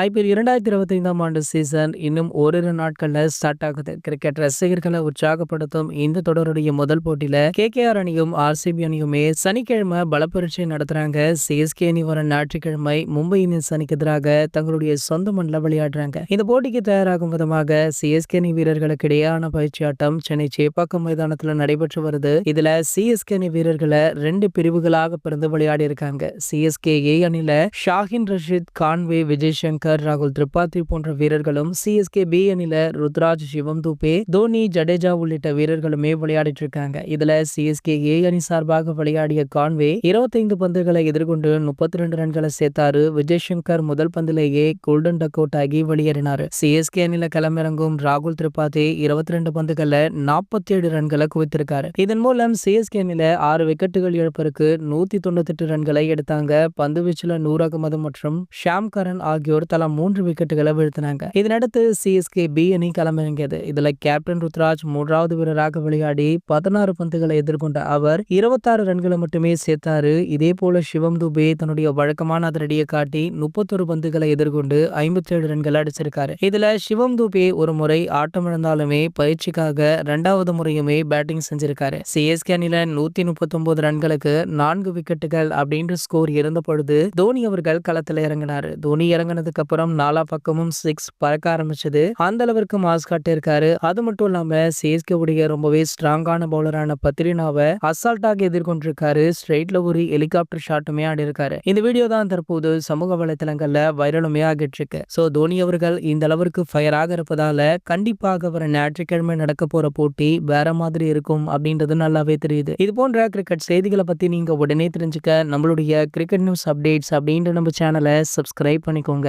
IPL இரண்டாயிரத்தி இருபத்தி ஐந்தாம் ஆண்டு சீசன் இன்னும் ஓரிரு நாட்களில் ஸ்டார்ட் ஆகுது. கிரிக்கெட் ரசிகர்களை உற்சாகப்படுத்தும் இந்த தொடருடைய முதல் போட்டியில கேகேஆர் அணியும் ஆர்சிபி அணியுமே சனிக்கிழமை பலப்பரீட்சை நடத்துறாங்க. சிஎஸ்கே அணி வர ஞாயிற்றுக்கிழமை மும்பை இந்தியன்ஸ் அணிக்கு எதிராக தங்களுடைய சொந்த மண்ணில் விளையாடுறாங்க. இந்த போட்டிக்கு தயாராகும் விதமாக சிஎஸ்கே அணி வீரர்களுக்கு இடையேயான பயிற்சி ஆட்டம் சென்னை சேப்பாக்கம் மைதானத்தில் நடைபெற்று வருது. இதுல சிஎஸ்கே அணி வீரர்களை ரெண்டு பிரிவுகளாக பிறந்து விளையாடி இருக்காங்க சிஎஸ்கே ஏ அணில ஷாஹின் ரஷீத் கான்வே விஜய் சங்கர் ராகுல் திரிபாதி போன்ற வீரர்களும் சிஎஸ்கே பி அணில ருத்ராஜ் சிவம் தூபே தோனி ஜடேஜா உள்ளிட்ட வீரர்களுமே விளையாடிட்டு இருக்காங்க. இதுல சிஎஸ்கே ஏ அணி சார்பாக விளையாடிய கான்வே இருபத்தைந்து பந்துகளை எதிர்கொண்டு முப்பத்தி ரெண்டு ரன்களை சேர்த்தாரு. விஜய் சங்கர் முதல் பந்திலேயே கோல்டன் டக் அவுட் ஆகி வெளியேறினார். சிஎஸ்கே அணில களமிறங்கும் ராகுல் திரிபாதி இருபத்தி ரெண்டு பந்துகள்ல நாற்பத்தி ஏழு ரன்களை குவித்திருக்காரு. இதன் மூலம் சிஎஸ்கே அணில ஆறு விக்கெட்டுகள் இழப்பிற்கு நூத்தி தொண்ணூத்தி எட்டு ரன்களை எடுத்தாங்க. பந்து வீச்சுல நூர் அகமது மற்றும் ஷாம் கரன் ஆகியோர் தலா மூன்று விக்கெட்டுகளை வீழ்த்தினாங்க. இதனடுத்து சிஎஸ்கே பி அணி களமிறங்கியது. இதுல கேப்டன் ருத்ராஜ் மூன்றாவது வீரராக விளையாடி பதினாறு பந்துகளை எதிர்கொண்ட அவர் இருபத்தாறு ரன்களை மட்டுமே சேர்த்தாரு. இதே போல சிவம் துபே தன்னுடைய வழக்கமான அதிரடியை காட்டி முப்பத்தொரு பந்துகளை எதிர்கொண்டு ஐம்பத்தி ஏழு ரன்களை அடிச்சிருக்காரு. இதுல சிவம் துபே ஒரு முறை ஆட்டமிழந்தாலுமே பயிற்சிக்காக இரண்டாவது முறையுமே பேட்டிங் செஞ்சிருக்காரு. சிஎஸ்கே அணில நூத்தி முப்பத்தி ஒன்பது ரன்களுக்கு நான்கு விக்கெட்டுகள் அப்படின்ற ஸ்கோர் இருந்த பொழுது தோனி அவர்கள் களத்துல இறங்கினாரு. தோனி இறங்கினதுக்கு அதுக்கப்புறம் நாலா பக்கமும் சிக்ஸ் பறக்க ஆரம்பிச்சது. அந்த அளவிற்கு மாஸ் காட்டியிருக்காரு. அது மட்டும் இல்லாம சிஎஸ்கே உடைய ரொம்பவே ஸ்ட்ராங்கான பவுலரான பத்ரினாவை அசால்ட்டாக எதிர்கொண்டிருக்காரு. ஸ்ட்ரெயிட்ல ஒரு ஹெலிகாப்டர் ஷாட்டுமே ஆடி இருக்காரு இந்த வீடியோ தான் தற்போது சமூக வலைதளங்கள்ல வைரலுமே ஆகிட்டு இருக்கு சோ தோனி அவர்கள் இந்த அளவிற்கு ஃபயராக இருப்பதால கண்டிப்பாக வர ஞாயிற்றுக்கிழமை நடக்க போற போட்டி வேற மாதிரி இருக்கும் அப்படின்றது நல்லாவே தெரியுது. இது போன்ற கிரிக்கெட் செய்திகளை பத்தி நீங்க உடனே தெரிஞ்சுக்க நம்மளுடைய கிரிக்கெட் நியூஸ் அப்டேட்ஸ் அப்படின்ற நம்ம சேனலை சப்ஸ்கிரைப் பண்ணிக்கோங்க.